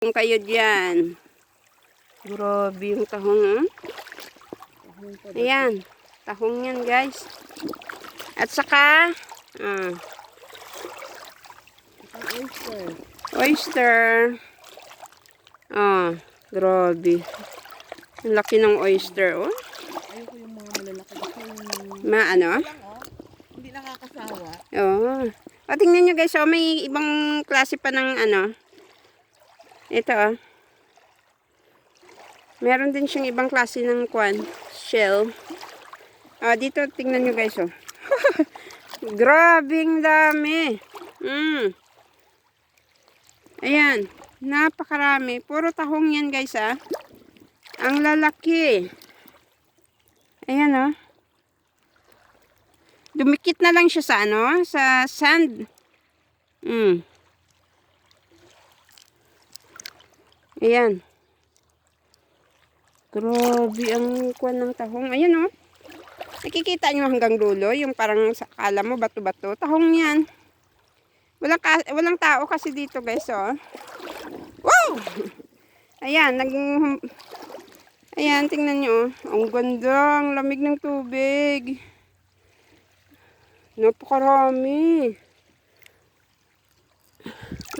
Kung kayo dyan. Grabe yung tahong. Oh. Ayan. Tahong yan guys. At saka, ah, oyster. oyster. Ah, grabe. Ang laki ng oyster, oh. Ayoko yung mga malalaki. Yung... Ma, ano? Lang, oh. Hindi nakakasawa. Oo. O, tingnan nyo guys, oh, may ibang klase pa ng ano. Ito, oh. Meron din siyang ibang klase ng kwan, shell. Ah, dito, tingnan nyo guys, oh. Grabing dami. Mm. Ayan, napakarami. Puro tahong yan guys, ah. Ang lalaki. Ayan, oh. Dumikit na lang siya sa ano, sa sand. Mm. Ayan. Grabe ang kuwan ng tahong. Ayan oh. Nakikita nyo hanggang dulo, yung parang sa kala mo bato-bato. Tahong yan. Walang, ka, walang tao kasi dito guys oh. Wow! Ayan, nag... Ayan, tingnan nyo. oh. Ang ganda, ang lamig ng tubig. Napakarami.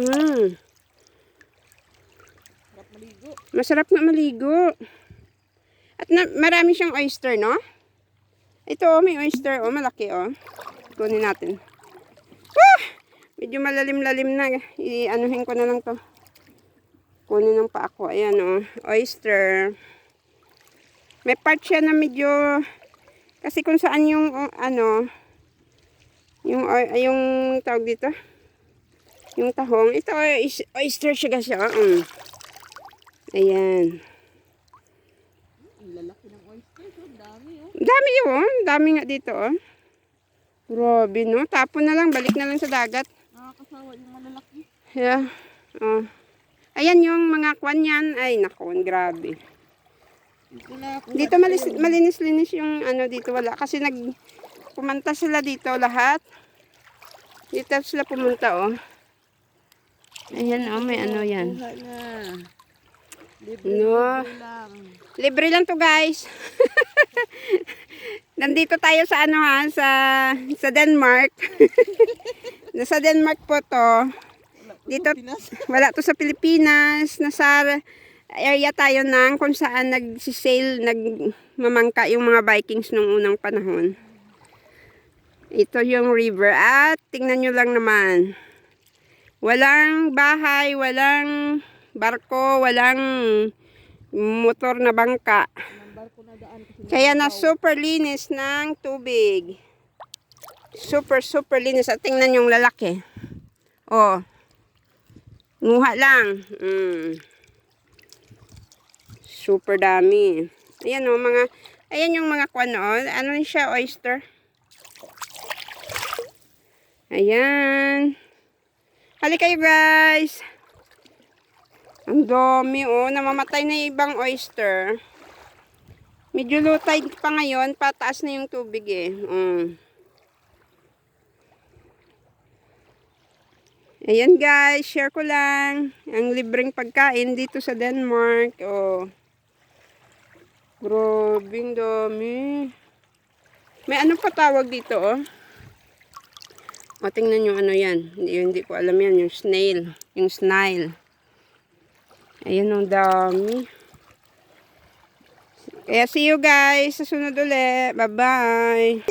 Mm. Maligo. Masarap na maligo. At na, marami siyang oyster, no? Ito, oh, may oyster. Oh, malaki, oh. Kunin natin. Ah! Medyo malalim-lalim na. I-anuhin ko na lang to. Kunin ng pa ako. Ayan, oh. Oyster. May part siya na medyo... Kasi kung saan yung, oh, ano... Yung, oy- yung tawag dito. Yung tahong. Ito, oyster siya kasi, oh. Mm. Ayan. Ang lalaki ng oyster. So, dami, oh. Dami yun. Dami nga dito, oh. Grabe, no? Tapon na lang. Balik na lang sa dagat. Nakakasawa yung malalaki. Yeah. Oh. Ayan yung mga kwan yan. Ay, nakon. Grabe. Dito malinis-linis yung ano dito. Wala. Kasi nag... Pumunta sila dito lahat. Dito sila pumunta, oh. Ayan, oh. May ano yan. Libre, No. libre lang. Libre lang to guys. Nandito tayo sa ano ha, sa, sa Denmark. Nasa Denmark po to. Dito, wala to sa Pilipinas. Nasa area tayo ng kung saan nagsisale, nagmamangka yung mga Vikings nung unang panahon. Ito yung river. At tingnan nyo lang naman. Walang bahay, walang barko, walang motor na bangka. Kaya na super linis ng tubig. Super, super linis. At tingnan yung lalaki. Oh. Nguha lang. Mm. Super dami. Ayan oh, mga, ayan yung mga kwan oh. Ano siya, oyster? Ayan. Halika kayo guys. Ang dami oh. Namamatay na yung ibang oyster. Medyo low tide pa ngayon, pataas na yung tubig eh. Mm. Ayan guys, share ko lang ang libreng pagkain dito sa Denmark. Oh. Grabing dami. May ano pa tawag dito oh. O, tingnan yung ano yan. Hindi, hindi ko alam yan. Yung snail. Yung snail. Ayan ang dami. Kaya see you guys sa sunod ulit. Bye-bye.